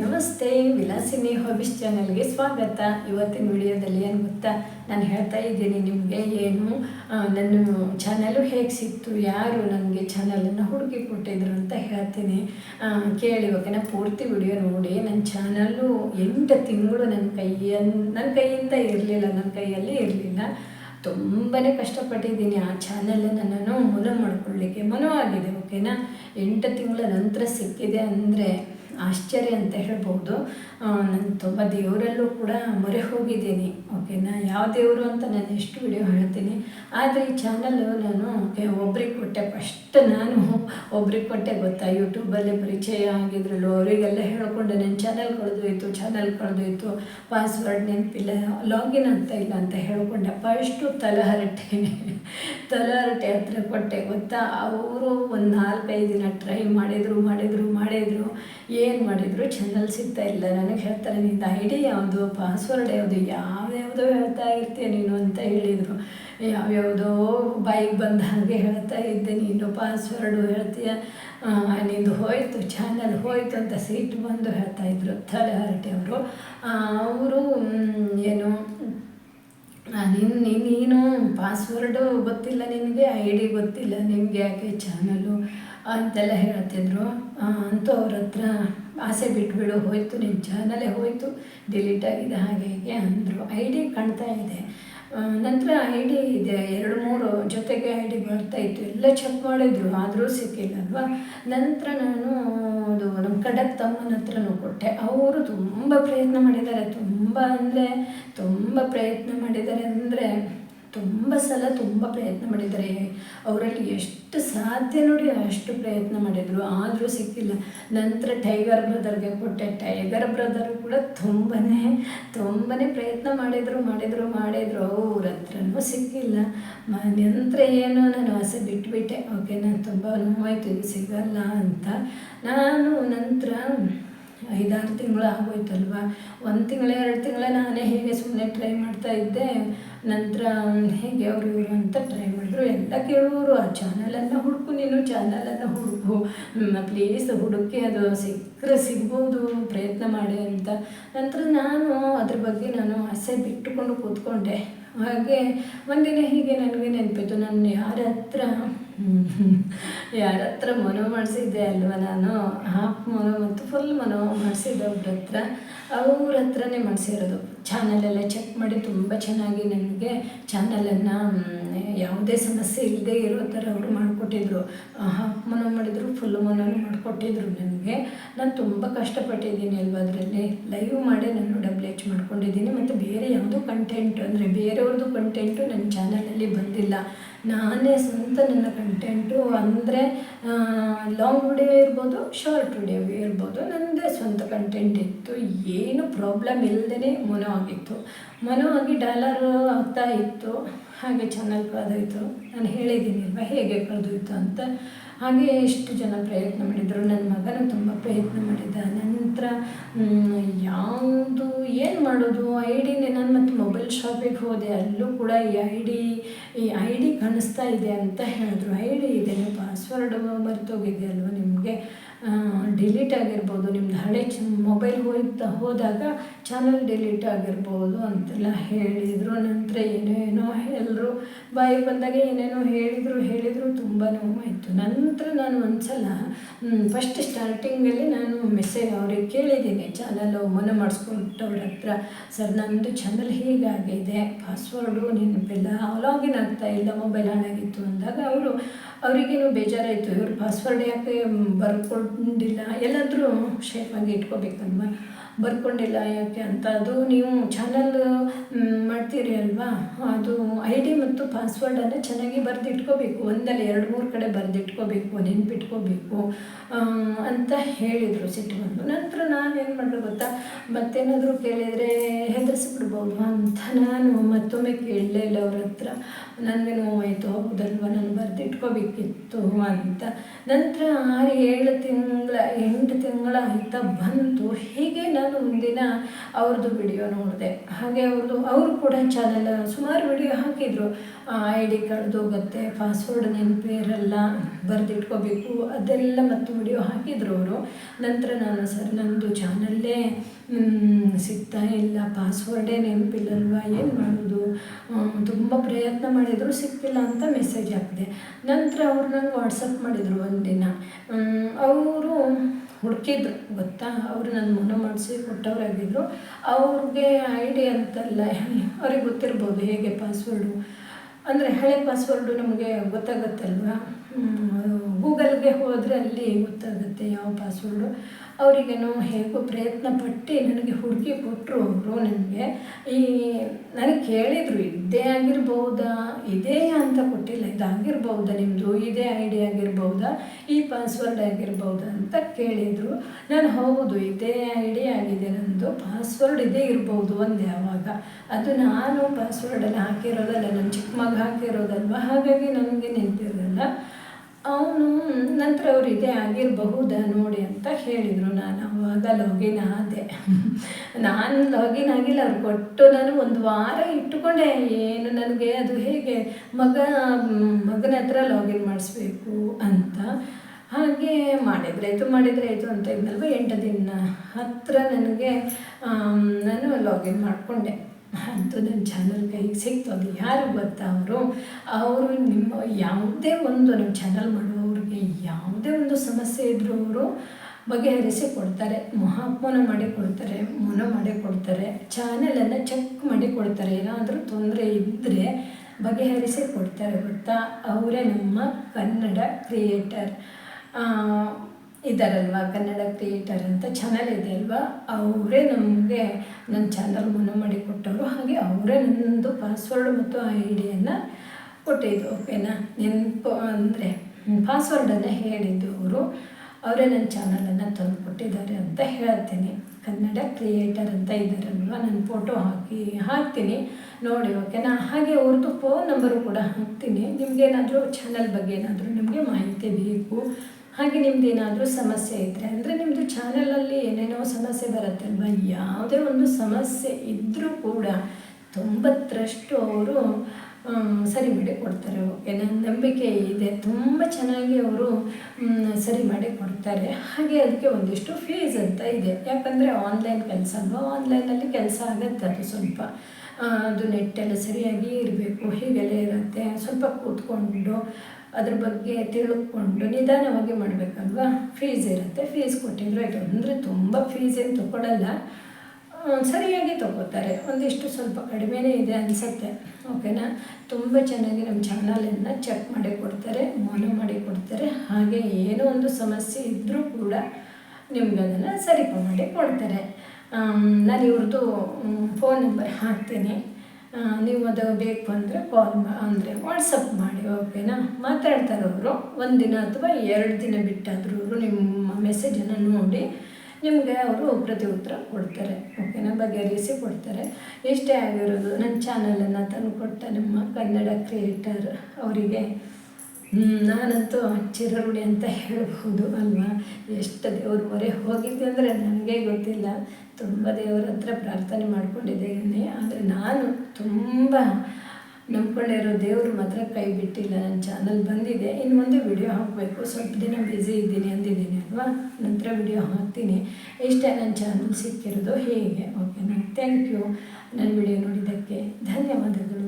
ನಮಸ್ತೆ ವಿಲಾಸಿನಿ ಹಾಬೀಸ್ ಚಾನಲ್ಗೆ ಸ್ವಾಗತ. ಇವತ್ತಿನ ವಿಡಿಯೋದಲ್ಲಿ ಏನು ಗೊತ್ತಾ? ನಾನು ಹೇಳ್ತಾ ಇದ್ದೀನಿ ನಿಮಗೆ ಏನು ನನ್ನ ಚಾನಲು ಹೇಗೆ ಸಿಕ್ತು, ಯಾರು ನನಗೆ ಚಾನಲನ್ನು ಹುಡುಕಿ ಕೊಟ್ಟಿದ್ರು ಅಂತ ಹೇಳ್ತೀನಿ. ಕೇಳಿ, ಓಕೆನಾ? ಪೂರ್ತಿ ವಿಡಿಯೋ ನೋಡಿ. ನನ್ನ ಚಾನಲ್ಲು ಎಂಟು ತಿಂಗಳು ನನ್ನ ಕೈಯನ್ನು ನನ್ನ ಕೈಯಿಂದ ಇರಲಿಲ್ಲ ನನ್ನ ಕೈಯಲ್ಲಿ ಇರಲಿಲ್ಲ. ತುಂಬಾ ಕಷ್ಟಪಟ್ಟಿದ್ದೀನಿ ಆ ಚಾನಲನ್ನು ನಾನು ಮನ ಮಾಡ್ಕೊಳ್ಳಿಕ್ಕೆ. ಮನವಾಗಿದೆ ಓಕೆನಾ? ಎಂಟು ತಿಂಗಳ ನಂತರ ಸಿಕ್ಕಿದೆ ಅಂದರೆ ಆಶ್ಚರ್ಯ ಅಂತ ಹೇಳ್ಬೋದು. ನಾನು ತುಂಬ ದೇವರಲ್ಲೂ ಕೂಡ ಮೊರೆ ಹೋಗಿದ್ದೀನಿ, ಓಕೆನಾ? ಯಾವ ದೇವರು ಅಂತ ನಾನು ಎಷ್ಟು ವಿಡಿಯೋ ಹೇಳ್ತೀನಿ. ಆದರೆ ಈ ಚಾನಲ್ಲು ನಾನು ಒಬ್ರಿಗೆ ಕೊಟ್ಟೆ ಫಸ್ಟ್ ನಾನು, ಒಬ್ರಿಗೆ ಕೊಟ್ಟೆ ಗೊತ್ತಾ? ಯೂಟ್ಯೂಬಲ್ಲಿ ಪರಿಚಯ ಆಗಿದ್ರಲ್ಲೂ ಅವರಿಗೆಲ್ಲ ಹೇಳ್ಕೊಂಡು ನನ್ನ ಚಾನಲ್ ಕಳೆದೋಯ್ತು ಚಾನಲ್ ಕಳೆದೋಯ್ತು ಪಾಸ್ವರ್ಡ್ ನೆನಪಿಲ್ಲ ಲಾಗಿನ್ ಅಂತ ಇಲ್ಲ ಅಂತ ಹೇಳ್ಕೊಂಡೆ. ಫಸ್ಟು ತಲಹರಟೆ ತಲಹರಟೆ ಹತ್ರ ಕೊಟ್ಟೆ, ಗೊತ್ತಾ? ಅವರು ಒಂದು ನಾಲ್ಕೈದು ದಿನ ಟ್ರೈ ಮಾಡಿದರು ಮಾಡಿದರು ಮಾಡಿದರು. ಏನು ಮಾಡಿದರು? ಚಾನಲ್ ಸಿಗ್ತಾ ಇಲ್ಲ. ನನಗೆ ಹೇಳ್ತಾರೆ ನಿಂದು ಐ ಡಿ ಯಾವುದು? ಪಾಸ್ವರ್ಡ್ ಯಾವುದು? ಯಾವ್ಯಾವುದೋ ಹೇಳ್ತಾ ಇರ್ತೀಯ ನೀನು ಅಂತ ಹೇಳಿದರು. ಯಾವ್ಯಾವುದೋ ಬಾಯಿಗೆ ಬಂದ ಹಾಗೆ ಹೇಳ್ತಾ ಇದ್ದೆ. ನೀನು ಪಾಸ್ವರ್ಡು ಹೇಳ್ತೀಯ? ನಿಂದು ಹೋಯ್ತು ಚಾನಲ್ ಹೋಯ್ತು ಅಂತ ಸೀಟ್ ಬಂದು ಹೇಳ್ತಾ ಇದ್ರು. ತಲೆಹರಟೆ ಅವರು. ಅವರು ಏನು? ನಿನ್ನ ನೀನು ಪಾಸ್ವರ್ಡು ಗೊತ್ತಿಲ್ಲ ನಿನಗೆ ಐ ಡಿ ಗೊತ್ತಿಲ್ಲ ನಿಮಗೆ ಯಾಕೆ? ಚಾನಲು ಅಂತೆಲ್ಲ ಹೇಳ್ತಿದ್ರು ಅಂತೂ ಅವ್ರ ಹತ್ರ ಆಸೆ ಬಿಟ್ಬಿಡು, ಹೋಯ್ತು ನಿನ್ನ ಚಾನಲೇ ಹೋಯ್ತು ಡಿಲೀಟ್ ಆಗಿದೆ ಹಾಗೆ ಹೀಗೆ ಅಂದರು. ಐ ಡಿ ಕಾಣ್ತಾ ಇದೆ. ನಂತರ ಐ ಡಿ ಇದೆ. ಎರಡು, ಮೂರು ಜೊತೆಗೆ ಐ ಡಿ ಬರ್ತಾ ಇತ್ತು. ಎಲ್ಲ ಚೆಕ್ ಮಾಡಿದ್ರು, ಆದರೂ ಸಿಕ್ಕಿಲ್ಲ ಅಲ್ವಾ? ನಂತರ ನಾನು ಅದು ನಮ್ಮ ಕಡಕ್ ತಮ್ಮನ ಹತ್ರನೂ ಕೊಟ್ಟೆ. ಅವರು ತುಂಬ ಪ್ರಯತ್ನ ಮಾಡಿದ್ದಾರೆ. ತುಂಬ ಅಂದರೆ, ತುಂಬ ಪ್ರಯತ್ನ ಮಾಡಿದ್ದಾರೆ ಅಂದರೆ ತುಂಬ ಸಲ ತುಂಬ ಪ್ರಯತ್ನ ಮಾಡಿದ್ದಾರೆ. ಅವರಲ್ಲಿ ಎಷ್ಟು ಸಾಧ್ಯ ನೋಡಿ ಅಷ್ಟು ಪ್ರಯತ್ನ ಮಾಡಿದರು. ಆದರೂ ಸಿಕ್ಕಿಲ್ಲ. ನಂತರ ಟೈಗರ್ ಬ್ರದರ್ಗೆ ಕೊಟ್ಟೆ. ಟೈಗರ್ ಬ್ರದರ್ ಕೂಡ ತುಂಬಾ ತುಂಬಾ ಪ್ರಯತ್ನ ಮಾಡಿದರು ಮಾಡಿದರು ಮಾಡಿದರು. ಅವ್ರ ಹತ್ರನೂ ಸಿಕ್ಕಿಲ್ಲ. ನಂತರ ಏನು ನಾನು ಆಸೆ ಬಿಟ್ಬಿಟ್ಟೆ. ಓಕೆ, ನಾನು ತುಂಬ ನೋವಾಯ್ತು, ಇದು ಸಿಗಲ್ಲ ಅಂತ. ನಾನು ನಂತರ ಐದಾರು ತಿಂಗಳು ಆಗೋಯ್ತಲ್ವ? ಒಂದು ತಿಂಗಳು, ಎರಡು ತಿಂಗಳ ನಾನೇ ಹೇಗೆ ಸುಮ್ಮನೆ ಟ್ರೈ ಮಾಡ್ತಾ ಇದ್ದೆ. ನಂತರ ಹೇಗೆ ಅವರು ಇವರು ಅಂತ ಟ್ರೈ ಮಾಡಿದ್ರು. ಎಲ್ಲ ಕೇಳುವರು ಆ ಚಾನಲನ್ನು ಹುಡುಕು, ನೀನು ಚಾನಲನ್ನು ಹುಡುಕು. ಪ್ಲೀಸ್ ಹುಡುಕಿ ಅದು ಸಿಕ್ಕರೆ ಸಿಗ್ಬೋದು, ಪ್ರಯತ್ನ ಮಾಡಿ ಅಂತ. ನಂತರ ನಾನು ಅದ್ರ ಬಗ್ಗೆ ನಾನು ಆಸೆ ಬಿಟ್ಟುಕೊಂಡು ಕೂತ್ಕೊಂಡೆ. ಹಾಗೆ ಒಂದಿನ ಹೀಗೆ ನನಗೆ ನೆನಪಿತ್ತು. ನಾನು ಯಾರ ಹತ್ರ ಯಾರ ಹತ್ರ ಮನೋ ಮಾಡಿಸಿದ್ದೆ ಅಲ್ವ ನಾನು? ಹಾಫ್ ಮನೋ ಮತ್ತು ಫುಲ್ ಮನೋ ಮಾಡಿಸಿದ್ದೆ ಅವ್ರ ಹತ್ರ. ಅವ್ರ ಹತ್ರನೇ ಮಾಡಿಸಿರೋದು. ಚಾನಲೆಲ್ಲ ಚೆಕ್ ಮಾಡಿ ತುಂಬ ಚೆನ್ನಾಗಿ ನನಗೆ ಚಾನಲನ್ನು ಯಾವುದೇ ಸಮಸ್ಯೆ ಇಲ್ಲದೆ ಇರೋ ಥರ ಅವರು ಮಾಡಿಕೊಟ್ಟಿದ್ರು. ಹಾಫ್ ಮನೋ ಮಾಡಿದ್ರು ಫುಲ್ ಮನೋನು ಮಾಡಿಕೊಟ್ಟಿದ್ರು ನನಗೆ. ನಾನು ತುಂಬ ಕಷ್ಟಪಟ್ಟಿದ್ದೀನಿ ಅಲ್ವ ಅದರಲ್ಲಿ. ಲೈವ್ ಮಾಡಿ ನಾನು ಡಬ್ಲ್ ಎಚ್ ಮಾಡ್ಕೊಂಡಿದ್ದೀನಿ ಮತ್ತು ಬೇರೆ ಯಾವುದೋ ಕಂಟೆಂಟ್ ಅಂದರೆ ಬೇರೆಯವ್ರದ್ದು ಕಂಟೆಂಟು ನನ್ನ ಚಾನಲಲ್ಲಿ ಬಂದಿಲ್ಲ. ನಾನೇ ಸ್ವಂತ ನನ್ನ ಕಂಟೆಂಟು ಅಂದರೆ ಲಾಂಗ್ ವಿಡಿಯೋ ಇರ್ಬೋದು ಶಾರ್ಟ್ ವಿಡಿಯೋ ಇರ್ಬೋದು ನನ್ನದೇ ಸ್ವಂತ ಕಂಟೆಂಟ್ ಇತ್ತು. ಏನು ಪ್ರಾಬ್ಲಮ್ ಇಲ್ಲದೇ ಮನೋ ಆಗಿತ್ತು. ಮನೋ ಆಗಿ ಡಾಲರ್ ಆಗ್ತಾ ಇತ್ತು. ಹಾಗೆ ಚಾನಲ್ ಕಳೆದೋಯ್ತು. ನಾನು ಹೇಳಿದ್ದೀನಿ ಅಲ್ವಾ, ಹೇಗೆ ಕಳೆದೋಯ್ತು ಅಂತ. ಹಾಗೆ ಎಷ್ಟು ಜನ ಪ್ರಯತ್ನ ಮಾಡಿದರು. ನನ್ನ ಮಗನೂ ತುಂಬ ಪ್ರಯತ್ನ ಮಾಡಿದ್ದ ನಂತರ ಯಾವುದು, ಏನು ಮಾಡೋದು? ಐ ಡಿನೇ ನಾನು ಮತ್ತು ಮೊಬೈಲ್ ಶಾಪಿಗೆ ಹೋದೆ. ಅಲ್ಲೂ ಕೂಡ ಈ ಐ ಡಿ ಈ ಐ ಡಿ ಕಾಣಿಸ್ತಾ ಇದೆ ಅಂತ ಹೇಳಿದ್ರು. ಐ ಡಿ ಇದೆ. ಪಾಸ್ವರ್ಡ್ ಮರೆತೋಗಿದೆ ಅಲ್ವಾ ನಿಮಗೆ? ಡಿಲೀಟ್ ಆಗಿರ್ಬೋದು, ನಿಮ್ದು ಹಳೆ ಚ ಮೊಬೈಲ್ ಹೋಯ್ತಾ, ಹೋದಾಗ ಚಾನಲ್ ಡಿಲೀಟ್ ಆಗಿರ್ಬೋದು ಅಂತೆಲ್ಲ ಹೇಳಿದರು. ನಂತರ ಏನೇನೋ ಎಲ್ಲರೂ ಬಾಯಿ ಬಂದಾಗ ಏನೇನೋ ಹೇಳಿದರು ಹೇಳಿದರು ತುಂಬ ನೋವಾಯಿತು ನಂತರ ನಾನು ಒಂದು ಸಲ ಫಸ್ಟ್ ಸ್ಟಾರ್ಟಿಂಗಲ್ಲಿ ನಾನು ಮೆಸೇಜ್ ಅವ್ರಿಗೆ ಕೇಳಿದ್ದೀನಿ. ಚಾನಲ್ ಮನ ಮಾಡಿಸ್ಕೊಟ್ಟವ್ರ ಹತ್ರ, ಸರ್ ನಮ್ಮದು ಚಾನಲ್ ಹೀಗಾಗಿದೆ ಪಾಸ್ವರ್ಡು ನೆನಪಿಲ್ಲ ಲಾಗಿನ್ ಆಗ್ತಾ ಇಲ್ಲ ಮೊಬೈಲ್ ಹಾಳಾಗಿತ್ತು ಅಂದಾಗ ಅವರು ಅವರಿಗೇನು ಬೇಜಾರಾಯಿತು ಇವರು ಪಾಸ್ವರ್ಡ್ ಯಾಕೆ ಬರ್ಕೊಂಡಿಲ್ಲ ಎಲ್ಲಾದರೂ ಶೇಫಾಗಿ ಇಟ್ಕೋಬೇಕಲ್ವ? ಬರ್ಕೊಂಡಿಲ್ಲ ಯಾಕೆ ಅಂತ ಅದು ನೀವು ಚಾನಲ್ ಮಾಡ್ತೀರಿ ಅಲ್ವಾ? ಅದು ಐ ಡಿ ಮತ್ತು ಪಾಸ್ವರ್ಡನ್ನು ಚೆನ್ನಾಗಿ ಬರೆದಿಟ್ಕೋಬೇಕು. ಒಂದಲ್ಲ ಎರಡು ಮೂರು ಕಡೆ ಬರೆದಿಟ್ಕೋಬೇಕು, ನೆನ್ಪಿಟ್ಕೋಬೇಕು ಅಂತ ಹೇಳಿದರು ಸಿಟ್ಟು ಬಂದು ನಂತರ ನಾನು ಏನು ಮಾಡಲು ಗೊತ್ತಾ? ಮತ್ತೇನಾದರೂ ಕೇಳಿದರೆ ಹೆದರಿಸ್ಬಿಡ್ಬೋದು ಅಂತ ನಾನು ಮತ್ತೊಮ್ಮೆ ಕೇಳಲೇ ಇಲ್ಲ ಅವ್ರ ಹತ್ರ. ನನಗೆ ನೋವಾಯಿತು ಹೌದಲ್ವ? ನಾನು ಬರೆದಿಟ್ಕೋಬೇಕಿತ್ತು ಅಂತ. ನಂತರ ಆರು ಏಳು ತಿಂಗಳ, ಎಂಟು ತಿಂಗಳ ಆಯ್ತಾ ಬಂತು. ಹೀಗೆ ಒಂದಿನ ಅವ್ರದ್ದು ವಿಡಿಯೋ ನೋಡಿದೆ. ಹಾಗೆ ಅವ್ರದ್ದು ಅವರು ಕೂಡ ಚಾನಲ್ ಸುಮಾರು ವಿಡಿಯೋ ಹಾಕಿದರು. ಐ ಡಿ ಕಾರ್ಡ್ದು ಹೋಗುತ್ತೆ ಪಾಸ್ವರ್ಡ್ ನೆನಪೇರೆಲ್ಲ ಬರೆದಿಟ್ಕೋಬೇಕು, ಅದೆಲ್ಲ ಮತ್ತು ವಿಡಿಯೋ ಹಾಕಿದರು ಅವರು. ನಂತರ ನಾನು, ಸರ್, ನಂದು ಚಾನಲ್ಲೇ ಸಿಗ್ತಾ ಇಲ್ಲ ಪಾಸ್ವರ್ಡೇ ನೆನಪಿಲ್ಲಲ್ವ, ಏನು ಮಾಡೋದು? ತುಂಬ ಪ್ರಯತ್ನ ಮಾಡಿದರೂ ಸಿಕ್ತಿಲ್ಲ ಅಂತ ಮೆಸೇಜ್ ಹಾಕಿದೆ. ನಂತರ ಅವ್ರು ನಂಗೆ ವಾಟ್ಸಪ್ ಮಾಡಿದರು ಒಂದಿನ. ಅವರು ಹುಡುಕಿದ್ರು, ಗೊತ್ತಾ? ಅವರು ನನ್ನ ಮನ ಮಾಡಿಸಿ ಕೊಟ್ಟವರಾಗಿದ್ದರು ಅವ್ರಿಗೆ ಐ ಡಿ ಅಂತಲ್ಲ, ಅವ್ರಿಗೆ ಗೊತ್ತಿರ್ಬೋದು ಹೇಗೆ ಪಾಸ್ವರ್ಡು ಅಂದರೆ ಹಳೆ ಪಾಸ್ವರ್ಡು ನಮಗೆ ಗೊತ್ತಾಗತ್ತಲ್ವ? ಗೂಗಲ್ಗೆ ಹೋದರೆ ಅಲ್ಲಿ ಗೊತ್ತಾಗುತ್ತೆ ಯಾವ ಪಾಸ್ವರ್ಡು ಅವರಿಗೇನೋ ಹೇಗೋ ಪ್ರಯತ್ನ ಪಟ್ಟು ನನಗೆ ಹುಡುಕಿ ಕೊಟ್ಟರು ಅವರು ನನಗೆ. ಈ ನನಗೆ ಕೇಳಿದರು, ಇದೇ ಆಗಿರ್ಬೋದಾ? ಇದೇ ಅಂತ ಕೊಟ್ಟಿಲ್ಲ. ಇದಾಗಿರ್ಬೋದಾ ನಿಮ್ಮದು ಇದೇ ಐ ಡಿ ಆಗಿರ್ಬೋದಾ? ಈ ಪಾಸ್ವರ್ಡ್ ಆಗಿರ್ಬೋದಾ? ಅಂತ ಕೇಳಿದರು. ನಾನು, ಹೌದು, ಇದೇ ಐ ಡಿ ಆಗಿದೆ. ನನ್ನದು ಪಾಸ್ವರ್ಡ್ ಇದೇ ಇರ್ಬೋದು ಒಂದು ಯಾವಾಗ ಅದು ನಾನು ಪಾಸ್ವರ್ಡಲ್ಲಿ ಹಾಕಿರೋದಲ್ಲ ನನ್ನ ಚಿಕ್ಕ ಮಗ ಹಾಕಿರೋದಲ್ವ? ಹಾಗಾಗಿ ನನಗೆ ನೆನಪಿರಲ್ಲ ಅವನು ನಂತರ ಅವ್ರು ಇದೇ ಆಗಿರಬಹುದಾ ನೋಡಿ ಅಂತ ಹೇಳಿದರು ನಾನು. ಅವಾಗ ಲಾಗಿನ್ ಆದೆ. ನಾನು ಲಾಗಿನ್ ಆಗಿಲ್ಲ, ಅವ್ರು ಕೊಟ್ಟು ನಾನು ಒಂದು ವಾರ ಇಟ್ಟುಕೊಂಡೆ. ಏನು ನನಗೆ, ಅದು ಹೇಗೆ? ಮಗ, ಮಗನ ಹತ್ರ ಲಾಗಿನ್ ಮಾಡಿಸ್ಬೇಕು ಅಂತ. ಹಾಗೆ ಮಾಡಿದ್ರೆ. ಆಯಿತು, ಮಾಡಿದರೆ. ಆಯಿತು ಅಂತ ಇದ್ನಲ್ವ? ಎಂಟು ದಿನ ಹತ್ತಿರ ನನಗೆ ನಾನು ಲಾಗಿನ್ ಮಾಡಿಕೊಂಡೆ. ಅಂತೂ ನನ್ನ ಚಾನಲ್ ಕೈಗೆ ಸಿಕ್ತು ಅದು ಯಾರು ಗೊತ್ತಾ ಅವರು? ಅವರು ನಿಮ್ಮ ಯಾವುದೇ ಒಂದು ನಮ್ಮ ಚಾನಲ್ ಮಾಡುವವ್ರಿಗೆ ಯಾವುದೇ ಒಂದು ಸಮಸ್ಯೆ ಇದ್ದರೂ ಅವರು ಬಗೆಹರಿಸಿ ಕೊಡ್ತಾರೆ. ಮಹಾತ್ಮನ ಮಾಡಿ ಕೊಡ್ತಾರೆ, ಮನ ಮಾಡಿ ಕೊಡ್ತಾರೆ ಚಾನಲನ್ನು ಚೆಕ್ ಮಾಡಿ ಕೊಡ್ತಾರೆ. ಏನಾದರೂ ತೊಂದರೆ ಇದ್ದರೆ ಬಗೆಹರಿಸಿ ಕೊಡ್ತಾರೆ ಗೊತ್ತಾ? ಅವರೇ ನಮ್ಮ ಕನ್ನಡ ಕ್ರಿಯೇಟರ್ ಇದ್ದಾರಲ್ವ ಕನ್ನಡ ಕ್ರಿಯೇಟರ್ ಅಂತ ಚಾನಲ್ ಇದೆ ಅಲ್ವಾ? ಅವರೇ ನಮಗೆ ನನ್ನ ಚಾನಲ್ ಮನ ಮಾಡಿ ಕೊಟ್ಟವರು. ಹಾಗೆ ಅವರೇ ನನ್ನದು ಪಾಸ್ವರ್ಡ್ ಮತ್ತು ಐ ಡಿಯನ್ನು ಕೊಟ್ಟಿದ್ದು ಓಕೆನಾ ನೆನಪು ಅಂದರೆ ಪಾಸ್ವರ್ಡನ್ನು ಹೇಳಿದ್ದು ಅವರು. ಅವರೇ ನನ್ನ ಚಾನಲನ್ನು ತಂದು ಕೊಟ್ಟಿದ್ದಾರೆ ಅಂತ ಹೇಳ್ತೀನಿ. ಕನ್ನಡ ಕ್ರಿಯೇಟರ್ ಅಂತ ಇದ್ದಾರಲ್ವ ನನ್ನ ಫೋಟೋ ಹಾಕಿ, ಹಾಕ್ತೀನಿ. ನೋಡಿ ಓಕೆನಾ ಹಾಗೆ ಅವ್ರದ್ದು ಫೋನ್ ನಂಬರು ಕೂಡ ಹಾಕ್ತೀನಿ. ನಿಮಗೇನಾದರೂ ಚಾನಲ್ ಬಗ್ಗೆ ಏನಾದರೂ ನಿಮಗೆ ಮಾಹಿತಿ ಬೇಕು ಹಾಗೆ ನಿಮ್ದು ಏನಾದರೂ ಸಮಸ್ಯೆ ಇದ್ದರೆ ಅಂದರೆ ನಿಮ್ಮದು ಚಾನಲಲ್ಲಿ ಏನೇನೋ ಸಮಸ್ಯೆ ಬರುತ್ತೆ ಅಲ್ವಾ? ಯಾವುದೇ ಒಂದು ಸಮಸ್ಯೆ ಇದ್ದರೂ ಕೂಡ ತೊಂಬತ್ತರಷ್ಟು ಅವರು ಸರಿ ಮಾಡಿ ಕೊಡ್ತಾರೆ ಓಕೆ ನನ್ನ ನಂಬಿಕೆ ಇದೆ. ತುಂಬ ಚೆನ್ನಾಗಿ ಅವರು ಸರಿ ಮಾಡಿ ಕೊಡ್ತಾರೆ ಹಾಗೆ ಅದಕ್ಕೆ ಒಂದಿಷ್ಟು ಫೀಸ್ ಅಂತ ಇದೆ. ಯಾಕಂದರೆ ಆನ್ಲೈನ್ ಕೆಲಸ ಅಲ್ವಾ? ಆನ್ಲೈನಲ್ಲಿ ಕೆಲಸ ಆಗುತ್ತೆ ಅದು ಸ್ವಲ್ಪ. ಅದು ನೆಟ್ಟೆಲ್ಲ ಸರಿಯಾಗಿ ಇರಬೇಕು, ಹೀಗೆಲ್ಲ ಇರುತ್ತೆ. ಸ್ವಲ್ಪ ಕೂತ್ಕೊಂಡು ಅದ್ರ ಬಗ್ಗೆ ತಿಳ್ಕೊಂಡು ನಿಧಾನವಾಗಿ ಮಾಡಬೇಕಲ್ವಾ? ಫೀಸ್ ಇರುತ್ತೆ. ಫೀಸ್ ಕೊಟ್ಟಿದ್ರು ಆಯಿತು. ಅಂದರೆ ತುಂಬ ಫೀಸ್ ಏನು ತೊಗೊಳಲ್ಲ. ಸರಿಯಾಗಿ ತೊಗೋತಾರೆ. ಒಂದಿಷ್ಟು ಸ್ವಲ್ಪ ಕಡಿಮೆನೇ ಇದೆ ಅನಿಸುತ್ತೆ. ಓಕೆನಾ ತುಂಬ ಚೆನ್ನಾಗಿ ನಮ್ಮ ಚಾನಲನ್ನು ಚೆಕ್ ಮಾಡಿ ಕೊಡ್ತಾರೆ ಮೋನ ಮಾಡಿ ಕೊಡ್ತಾರೆ. ಹಾಗೆ ಏನೋ ಒಂದು ಸಮಸ್ಯೆ ಇದ್ದರೂ ಕೂಡ ನಿಮ್ಗೆ ಅದನ್ನು ಸರಿ ಮಾಡಿ ಕೊಡ್ತಾರೆ ನಾನು ಇವ್ರದ್ದು ಫೋನ್ ನಂಬರ್ ಹಾಕ್ತೀನಿ. ನೀವು ಅದು ಬೇಕು ಅಂದರೆ ಕಾಲ್ ಮಾ ಅಂದರೆ ವಾಟ್ಸಪ್ ಮಾಡಿ ಓಕೆನಾ ಮಾತಾಡ್ತಾರೆ ಅವರು. ಒಂದು ದಿನ ಅಥವಾ ಎರಡು ದಿನ ಬಿಟ್ಟಾದರೂ ಅವರು ನಿಮ್ಮ ಮೆಸೇಜನ್ನು ನೋಡಿ ನಿಮಗೆ ಅವರು ಪ್ರತಿ ಉತ್ತರ ಕೊಡ್ತಾರೆ ಓಕೆನಾ ಬಗೆಹರಿಸಿ ಕೊಡ್ತಾರೆ. ಎಷ್ಟೇ ಆಗಿರೋದು ನನ್ನ ಚಾನಲನ್ನು ತಂದು ಕೊಟ್ಟ ನಿಮ್ಮ ಕನ್ನಡ ಕ್ರಿಯೇಟರ್ ಅವರಿಗೆ ನಾನಂತೂ ಚಿರರುಡಿ ಅಂತ ಹೇಳ್ಬೋದು ಅಲ್ವಾ? ಎಷ್ಟು ದೇವ್ರ ಮೊರೆ ಹೋಗಿದ್ದೆ ಅಂದರೆ ನನಗೆ ಗೊತ್ತಿಲ್ಲ. ತುಂಬ ದೇವರ ಹತ್ರ ಪ್ರಾರ್ಥನೆ ಮಾಡ್ಕೊಂಡಿದ್ದೇನೆ. ಆದರೆ ನಾನು ತುಂಬ ನಂಬ್ಕೊಂಡಿರೋ ದೇವರು ಮಾತ್ರ ಕೈ ಬಿಟ್ಟಿಲ್ಲ. ನನ್ನ ಚಾನಲ್ ಬಂದಿದೆ. ಇನ್ನು ಮುಂದೆ ವಿಡಿಯೋ ಹಾಕಬೇಕು. ಸ್ವಲ್ಪ ದಿನ ಬ್ಯುಸಿ ಇದ್ದೀನಿ ಅಂದಿದ್ದೀನಿ ಅಲ್ವಾ? ನಂತರ ವಿಡಿಯೋ ಹಾಕ್ತೀನಿ. ಇಷ್ಟೇ ನನ್ನ ಚಾನಲ್ ಸಿಕ್ಕಿರೋದು ಹೇಗೆ. ಓಕೆ ನಾನು ಥ್ಯಾಂಕ್ ಯು ನನ್ನ ವಿಡಿಯೋ ನೋಡಿದ್ದಕ್ಕೆ ಧನ್ಯವಾದಗಳು.